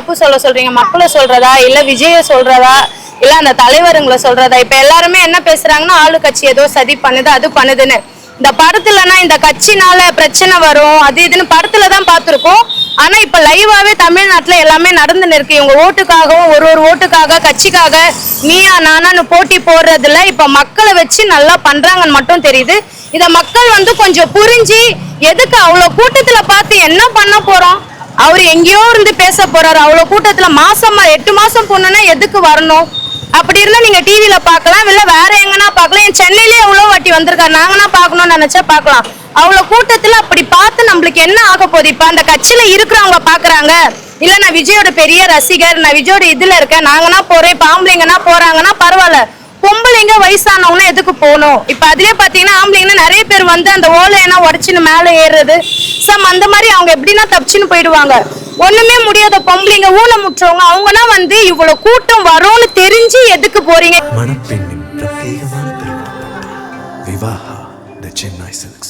தப்பு சொல்ல சொல்றீங்க மக்களை சொல்றதா இல்ல விஜய சொல்றதா இல்ல அந்த தலைவருங்களை சொல்றதா? இப்ப எல்லாருமே என்ன பேசுறாங்கன்னா ஆளு கட்சி ஏதோ சதி பண்ணுது அது பண்ணுதுன்னு. இந்த படத்துலனா இந்த கட்சினால பிரச்சனை வரும் அது இதுன்னு படத்துல தான் பார்த்துருக்கோம். ஆனா இப்ப லைவாவே தமிழ்நாட்டுல எல்லாமே நடந்துன்னு இருக்கு இவங்க ஓட்டுக்காகவும் ஒரு ஒரு ஓட்டுக்காக கட்சிக்காக நீயா நானான்னு போட்டி போடுறதுல இப்ப மக்களை வச்சு நல்லா பண்றாங்கன்னு மட்டும் தெரியுது. இத மக்கள் வந்து கொஞ்சம் புரிஞ்சு எதுக்கு அவ்வளவு கூட்டத்துல பார்த்து என்ன பண்ண போறோம்? அவர் எங்கேயோ இருந்து பேச போறாரு. அவ்வளவு கூட்டத்துல மாசமா எட்டு மாசம் பொண்ணுன்னா எதுக்கு வரணும்? அப்படி இருந்தா நீங்க டிவில பார்க்கலாம் இல்ல வேற எங்கன்னா பார்க்கலாம். என் சென்னையிலே எவ்வளவு வாட்டி வந்திருக்காரு. நாங்கன்னா பாக்கணும்னு நினைச்சா பார்க்கலாம். அவ்வளவு கூட்டத்துல அப்படி பார்த்து நம்மளுக்கு என்ன ஆக போகுது? இப்ப அந்த கட்சியில இருக்கிறவங்க பாக்குறாங்க இல்ல நான் விஜயோட பெரிய ரசிகர் நான் விஜயோட இதுல இருக்கேன். நாங்கன்னா போறேன். இப்ப ஆம்பளைங்கன்னா போறாங்கன்னா பரவாயில்ல. ஆம்பளைங்க வயசானவங்க எதுக்கு போகணும்? இப்ப அதுலயே பாத்தீங்கன்னா ஆம்பளைங்கன்னா நிறைய பேர் வந்து அந்த ஓலையெல்லாம் உடச்சின்னு மேல ஏறுறது. சம் அந்த மாதிரி அவங்க எப்படின்னா தப்பிச்சுன்னு போயிடுவாங்க. ஒண்ணுமே முடியாத பொம்பளைங்க ஊனமுற்றவங்க அவங்கன்னா வந்து இவ்வளவு கூட்டம் வரும்னு தெரிஞ்சு எதுக்கு போறீங்க? மணப்பெண்ணின் பிரத்யேகமான திருமணம் விவாஹா த சென்னை சில்க்ஸ்